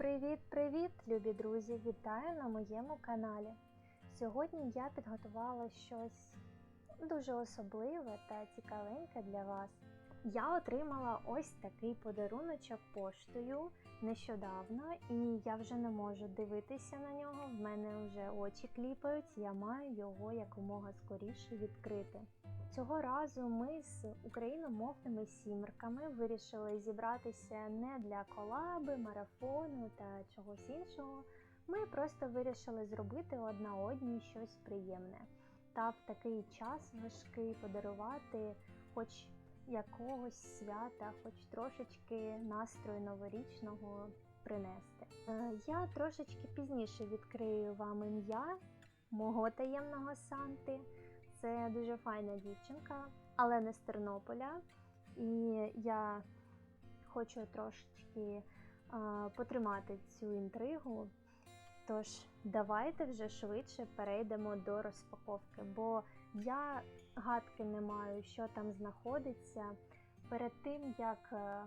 Привіт-привіт, любі друзі! Вітаю на моєму каналі. Сьогодні я підготувала щось дуже особливе та цікавеньке для вас. Я отримала ось такий подаруночок поштою нещодавно, і я вже не можу дивитися на нього. В мене вже очі кліпають, я маю його якомога скоріше відкрити. Цього разу ми з україномовними сімерками вирішили зібратися не для колаби, марафону та чогось іншого. Ми просто вирішили зробити одна одній щось приємне та в такий час важкий подарувати хоч якогось свята, хоч трошечки настрою новорічного принести. Е, Я трошечки пізніше відкрию вам ім'я мого таємного Санти. Це дуже файна дівчинка, але не з Тернополя. І я хочу трошечки а, потримати цю інтригу. Тож, давайте вже швидше перейдемо до розпаковки, бо я гадки не маю, що там знаходиться. Перед тим як е,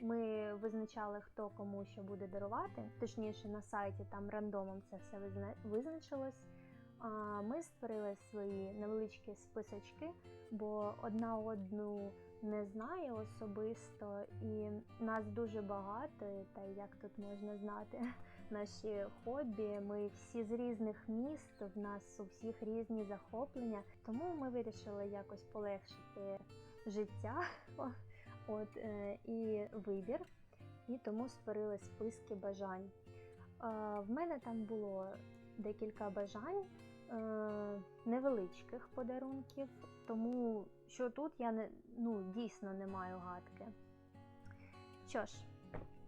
ми визначали, хто кому що буде дарувати, точніше на сайті там рандомом це все визна- визначилось. Ми створили свої невеличкі списочки, бо одна одну не знає особисто, і нас дуже багато, та як тут можна знати наші хобі. Ми всі з різних міст, в нас у всіх різні захоплення, тому ми вирішили якось полегшити життя от, е, і вибір, і тому створили списки бажань. В мене там було декілька бажань е, невеличких подарунків, тому що тут я не, ну, дійсно не маю гадки. Що ж,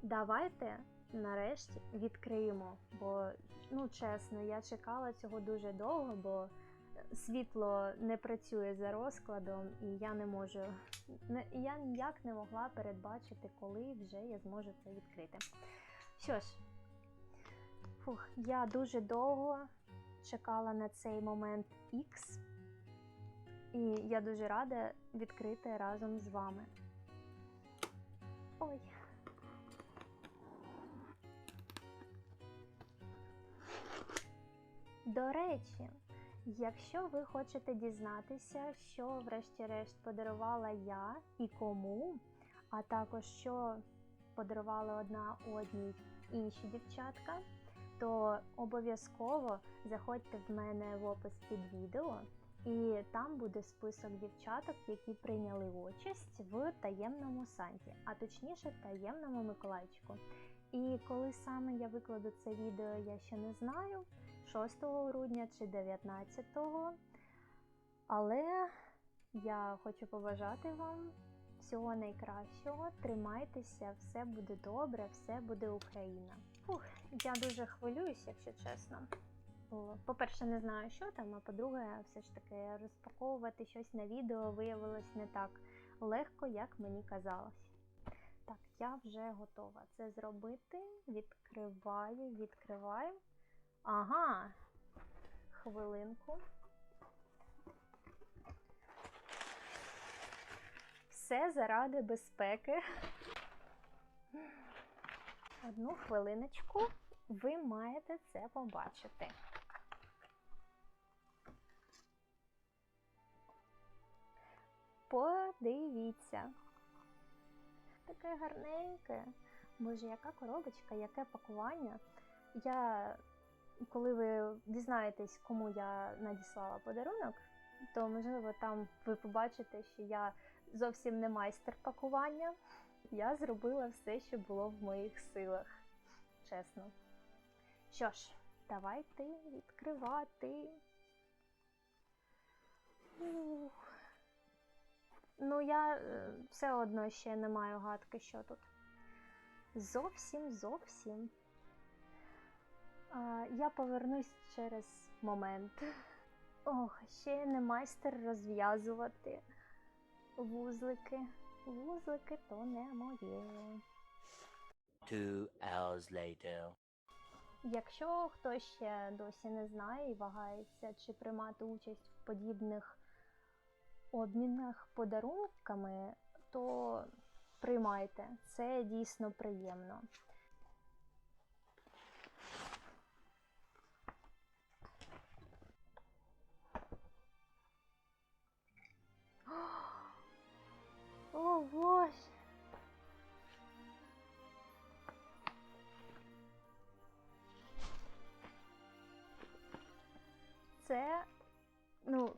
давайте нарешті відкриємо, бо, ну чесно, я чекала цього дуже довго, бо світло не працює за розкладом, і я не можу, я ніяк не могла передбачити, коли вже я зможу це відкрити. Що ж, Фух, я дуже довго чекала на цей момент X, і я дуже рада відкрити разом з вами. Ой. До речі, якщо ви хочете дізнатися, що врешті-решт подарувала я і кому, а також що подарувала одна одній інші дівчатка, то обов'язково заходьте в мене в опис під відео, і там буде список дівчаток, які прийняли участь в таємному санті, а точніше таємному Миколайчику. І коли саме я викладу це відео, я ще не знаю, 6 грудня чи 19. Але я хочу побажати вам всього найкращого. Тримайтеся, все буде добре, все буде Україна. Фух, я дуже хвилююсь, якщо чесно. По-перше, не знаю, що там, а по-друге, все ж таки розпаковувати щось на відео виявилось не так легко, як мені казалось. Так, я вже готова це зробити. Відкриваю, відкриваю. Ага, хвилинку. Все заради безпеки. Одну хвилиночку, ви маєте це побачити. Подивіться. Таке гарненьке. Боже, яка коробочка, яке пакування. Я, коли ви дізнаєтесь, кому я надіслала подарунок, то можливо там ви побачите, що я зовсім не майстер пакування. Я зробила все, що було в моїх силах. Чесно. Що ж, давайте відкривати. Ух. Ну, я е, все одно ще не маю гадки, що тут. Зовсім зовсім. А, я повернусь через момент. Ох, ще не майстер розв'язувати вузлики. Вузлики то не моє. Two hours later. Якщо хтось ще досі не знає і вагається, чи приймати участь в подібних обмінах подарунками, то приймайте. Це дійсно приємно.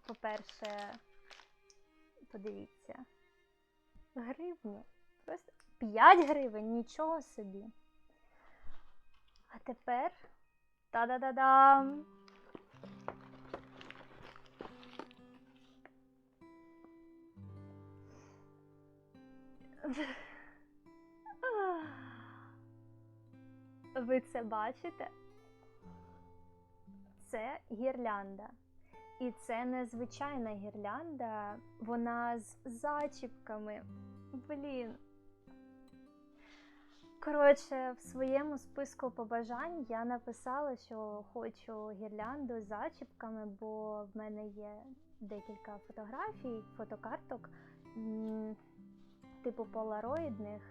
Вперше, подивіться, гривні. Просто 5 гривень, нічого собі. А тепер та-да-да-дам! Ви це бачите? Це гірлянда. І це не звичайна гірлянда, вона з зачіпками. Блін. Коротше, в своєму списку побажань я написала, що хочу гірлянду з зачіпками, бо в мене є декілька фотографій, фотокарток, типу полароїдних.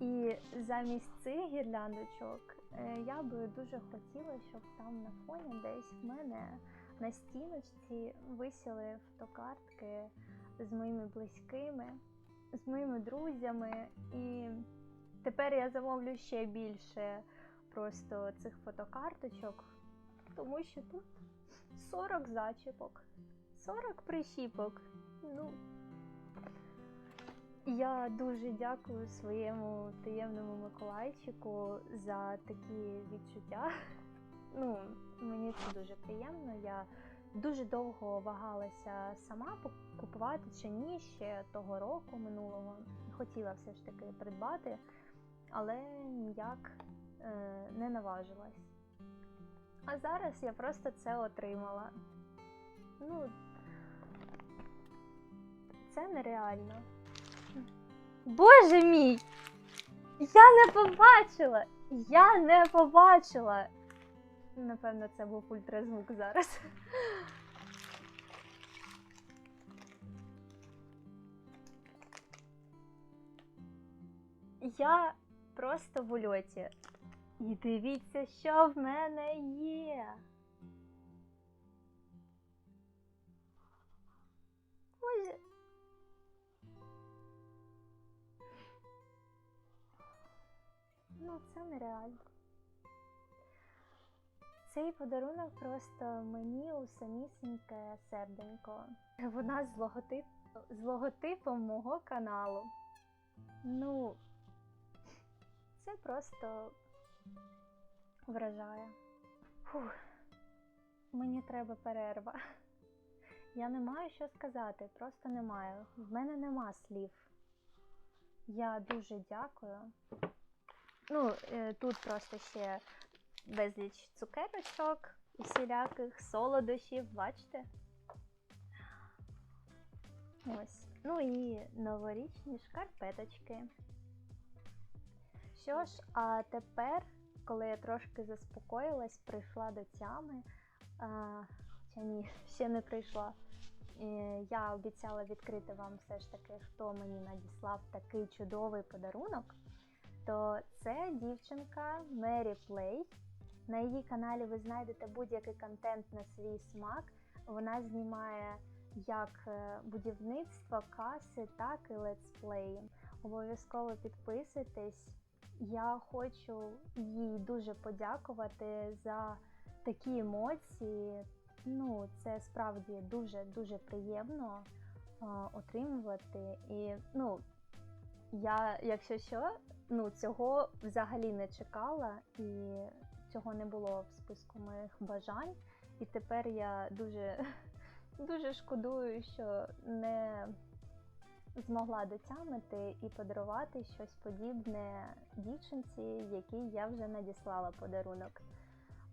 І замість цих гірляндочок е, я би дуже хотіла, щоб там на фоні десь в мене на стіночці висіли фотокартки з моїми близькими, з моїми друзями. І тепер я замовлю ще більше просто цих фотокарточок, тому що тут 40 зачіпок, 40 прищіпок. Ну, я дуже дякую своєму таємному Миколайчику за такі відчуття. Ну, мені це дуже приємно. Я дуже довго вагалася сама купувати чи ні ще того року минулого. Хотіла все ж таки придбати, але ніяк е, не наважилась. А зараз я просто це отримала. Ну, це нереально. Боже мій! Я не побачила! Я не побачила! Напевно, це був ультразвук зараз. Я просто в ульоті. І дивіться, що в мене є. Боже. Ну, це нереально. Цей подарунок просто мені у самісіньке серденько. Вона з, логотип... з логотипом мого каналу. Ну, це просто вражає. Фух. Мені треба перерва. Я не маю що сказати, просто не маю. В мене нема слів. Я дуже дякую. Ну, е, тут просто ще безліч цукерочок і всіляких солодощів, бачите? Ось. Ну і новорічні шкарпеточки. Що ж, а тепер, коли я трошки заспокоїлась, прийшла до тями, а, хоча ні, ще не прийшла. Я обіцяла відкрити вам все ж таки, хто мені надіслав такий чудовий подарунок. То це дівчинка Мері Плей. На її каналі ви знайдете будь-який контент на свій смак. Вона знімає як е, будівництво, каси, так і летсплеї. Обов'язково підписуйтесь. Я хочу їй дуже подякувати за такі емоції. Ну, це справді дуже-дуже приємно отримувати. І ну, я, якщо що, ну, цього взагалі не чекала, і цього не було в списку моїх бажань. І тепер я дуже, дуже шкодую, що не змогла дотямити і подарувати щось подібне дівчинці, якій я вже надіслала подарунок.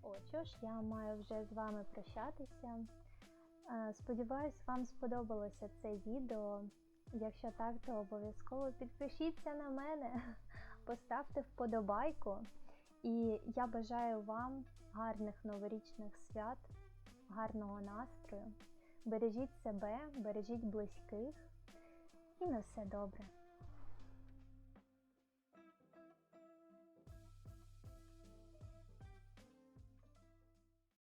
О, що ж, я маю вже з вами прощатися. Е, Сподіваюсь, вам сподобалося це відео. Якщо так, то обов'язково підпишіться на мене, поставте вподобайку. І я бажаю вам гарних новорічних свят, гарного настрою. Бережіть себе, бережіть близьких і на все добре.